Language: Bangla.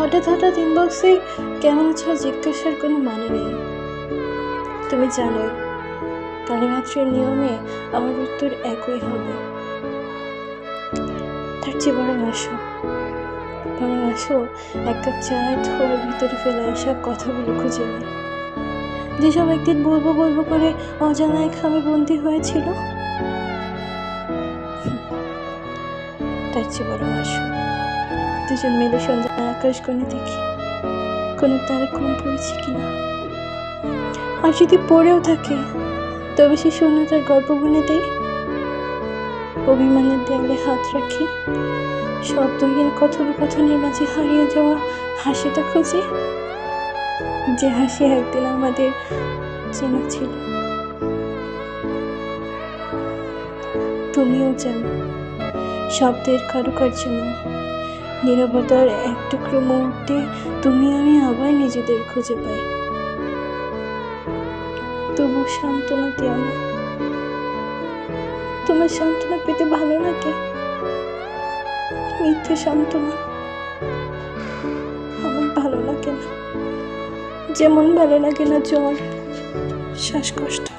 হঠাৎ হঠাৎ ইনবক্সে কেমন আছো জিজ্ঞাসার কোনো মানে নেই। তুমি জানো কালীমাত্রের নিয়মে আমার উত্তর একই হবে। তার চেয়ে বরং আসো। বরং আসো, এক কাপ চায়ের ধোয়ার ভিতরে ফেলে আসা কথাগুলো খুঁজে নিই। যেসব একদিন বলব বলব করে অজানা এক খামে বন্দি হয়েছিল তার চেয়ে বরং আসো। দুজন মিলে সন্ধ্যা আকাশ কোণে দেখি, কোনো তারা কম পড়েছে কিনা। আর যদি পড়েও থাকে, তবে সে শূন্যতার গল্প বনে দেই অভিমানের দেয়ালে হাত রাখি শব্দহীন কথোপকথনের মাঝে হারিয়ে যাওয়া হাসিটা খুঁজি। যে হাসি একদিন আমাদের চেনা ছিল। তুমিও জানো, শব্দের কারুকার্য নয়। নিরবতার এক টুকরো মুহূর্তে তুমি আমি আবার নিজেদের খুঁজে পাই। তবু সান্ত্বনা দিও না। তোমার সান্ত্বনা পেতে ভালো লাগে? মিথ্যে সান্ত্বনা আমার ভালো লাগে না। যেমন ভালো লাগে না জ্বর, শ্বাসকষ্ট।